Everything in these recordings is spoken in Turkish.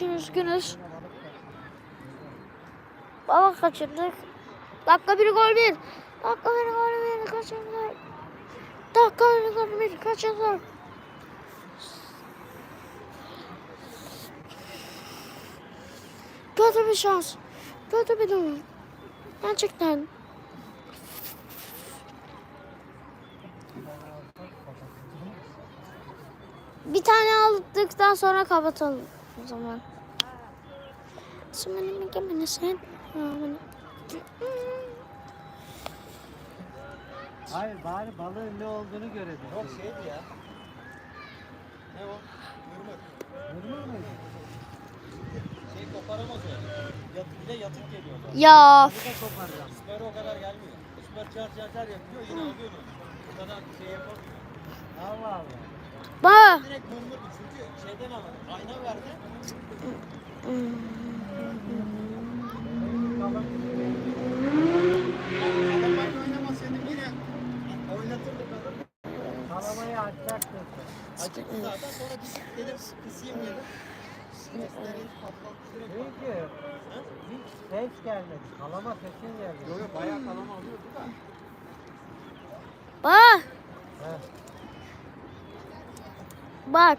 için üzgünüz. Baba kaçırdık. Dakika bir gol bir. Dakika bir gol bir kaçırdık. Dakika bir gol bir kaçırdık. Kötü bir şans. Kötü bir durum. Gerçekten. Bir tane aldıktan sonra kapatalım o zaman. Şimdi mükemmel sen. Hayır bari balığın ne olduğunu görelim. Yok şeydi ya. Ne o? Mırmır. Mırmır mıydı? Şey koparamaz o. Yat, bir de yatık geliyor. Ya Bir de koparacağım. Süper o kadar gelmiyor. Süper çar çar çar yapıyor yine alıyor onu. O kadar şey yapamıyor. Allah Allah. Ba. Hiç gelmedi. Kalama sesin geldi. Yo yo bayağı kalama alıyordu da. Ba. Heh. Bak.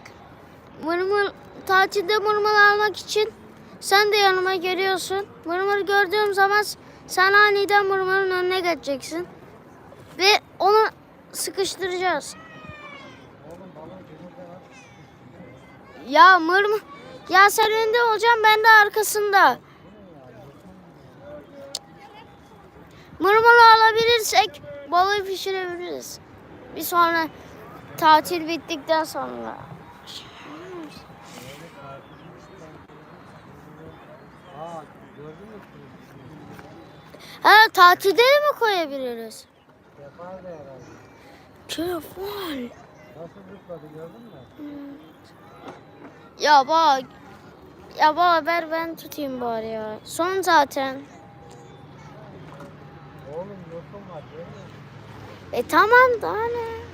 Mırmır tatilde mırmır almak için sen de yanıma geliyorsun. Mırmır gördüğüm zaman sen aniden mırmırın önüne geçeceksin. Ve onu sıkıştıracağız. Ya mırmır. Ya sen önde olacaksın ben de arkasında. Mırmırı alabilirsek balığı pişirebiliriz. Bir sonra tatil bittikten sonra. Ha tatilde de mi koyabiliriz? Yapar da herhalde. Telefon. Nasıl zıpladı gördün mü? Ya bak. Ya baba ver ben tutayım bari ya. Son zaten. Oğlum yosun var görmüyor musun? E tamam daha ne?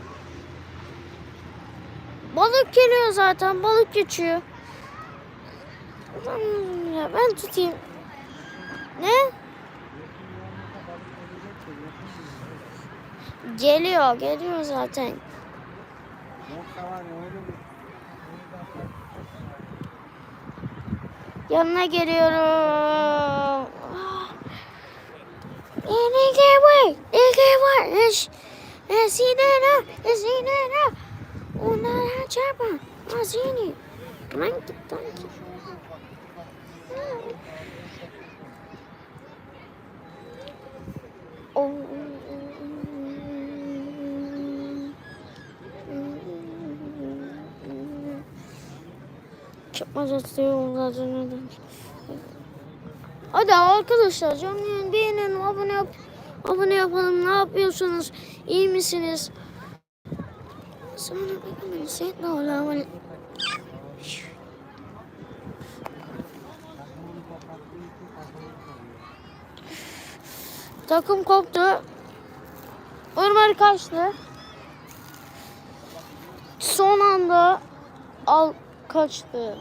Balık geliyor zaten. Balık geçiyor. Ya ben tutayım. Ne? Geliyor, geliyor zaten. Yanına geliyorum. Ah. İyi var, iyi var. Eş, esinene, esinene. Onlara çarpma. Azini. Danki, danki. Oh. Çıkmaz atıyorum zaten. Hadi arkadaşlar canlı beğenin, abone yap, abone yapalım. Ne yapıyorsunuz? İyi misiniz? Takım koptu. Irmak kaçtı. Son anda al kaçtı.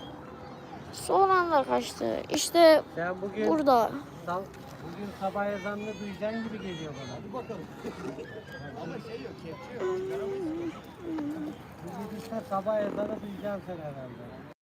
Son anda kaçtı. İşte burada. sal, bugün sabah ezanını duyacaksın gibi geliyor bana. Hadi bakalım. Ama şey yok, kepçe yok. Bugün işte sabah ezanı duyacaksın sen herhalde.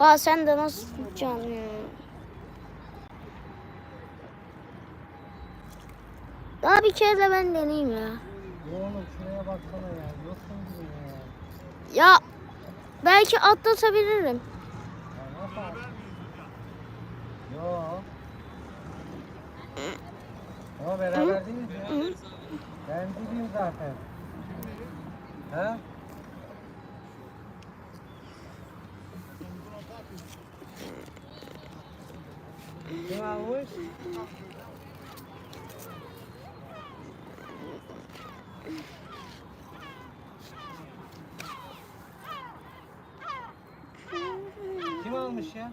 Aa sen de nasıl tutacaksın ya? Daha bir kere de ben deneyeyim ya. Oğlum şuraya baksana ya. Gibi ya. Ya belki atlatabilirim. Ya nasıl at- Yo. Ama beraber değiliz ya. Ben dibiyim zaten. Ha? Leva hoje? Kim almış ya?